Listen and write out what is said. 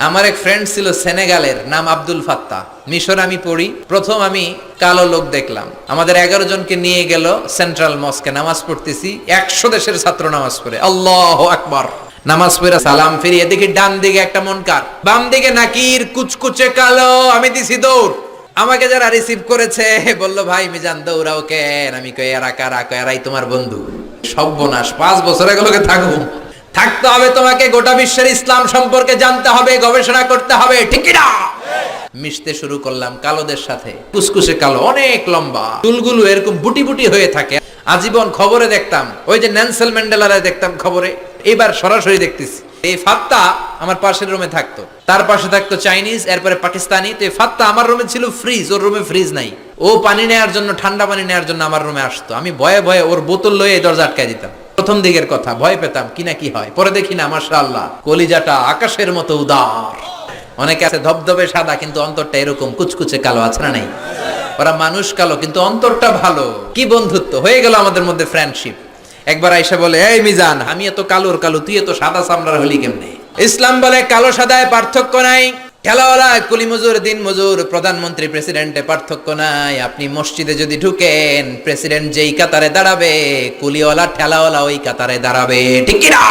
আমার এক ফ্রেন্ড ছিল সেনেগালের, নাম আব্দুল ফাত্তা মিশর আমি পড়ি, প্রথম আমি কালো লোক দেখলাম। আমাদের এগারো জনকে নিয়ে গেল সেন্ট্রাল মস্কে, নামাজ পড়তেছি, একশো দেশের ছাত্র নামাজ পড়ে। আল্লাহ আকবার। নামাজ পড়ে সালাম ফিরিয়ে দেখি ডান দিকে একটা মনকার বাম দিকে নাকির, কুচকুচে কালো, আমি দিছি দৌড়। আমাকে যারা রিসিভ করেছে, বলল, ভাই, মিজান, দৌড়াও কেন? আমি কই, এরা কারা? এরাই তোমার বন্ধু। সর্বনাশ, পাঁচ বছর এগুলোকে থাকব। থাকতে হবে তোমাকে, গোটা বিশ্বের ইসলাম সম্পর্কে জানতে হবে, গবেষণা করতে হবে, ঠিক না মিশতে শুরু করলাম কালোদের সাথে। কুসকুসে কালো, অনেক লম্বা। চুলগুলো এরকম বুটি বুটি হয়ে থাকে। আজীবন খবরে দেখতাম। ওই যে ন্যান্সেল ম্যান্ডেলারে দেখতাম খবরে। এবার সরাসরি দেখতেছি। এই ফাত্তা আমার পাশের রুমে থাকতো। তার পাশে থাকতো চাইনিজ, এরপরে পাকিস্তানি। তো এই ফাত্তা আমার রুমে ছিল ফ্রিজ, ওর রুমে ফ্রিজ নাই। ও পানি নেওয়ার জন্য, ঠান্ডা পানি নেওয়ার জন্য আমার রুমে আসতো। আমি ভয়ে ভয়ে ওর বোতল লয়ে দরজা আটকায় দিতাম। প্রথম দিকের কথা, ভয় পেতাম কি না কি হয়। পরে দেখি না, মাশাআল্লাহ, কলিজাটা আকাশের মতো উদার। অনেকে আছে ধবধবে সাদা, কিন্তু অন্তরটা এরকম কুচকুচে কালো, আছে না নাই? ওরা মানুষ কালো, কিন্তু অন্তরটা ভালো। কি বন্ধুত্ব? হয়ে গেল আমাদের মধ্যে ফ্রেন্ডশিপ একবার আইসা বলে, এই মিজান আমি এত কালোর কালো তুই এত সাদা চামড়ার হলি কেমনে? ইসলাম বলে, কালো সাদায় পার্থক্য নাই। খেলাওয়ালা, কুলি মজুর, দিন মজুর, প্রধানমন্ত্রী, প্রেসিডেন্টে পার্থক্য নাই। আপনি মসজিদে যদি ঢুকেন, প্রেসিডেন্ট যেই কাতারে দাঁড়াবে, কুলিওয়ালা, ঠেলাওয়ালা ওই কাতারে দাঁড়াবে। ঠিক কি না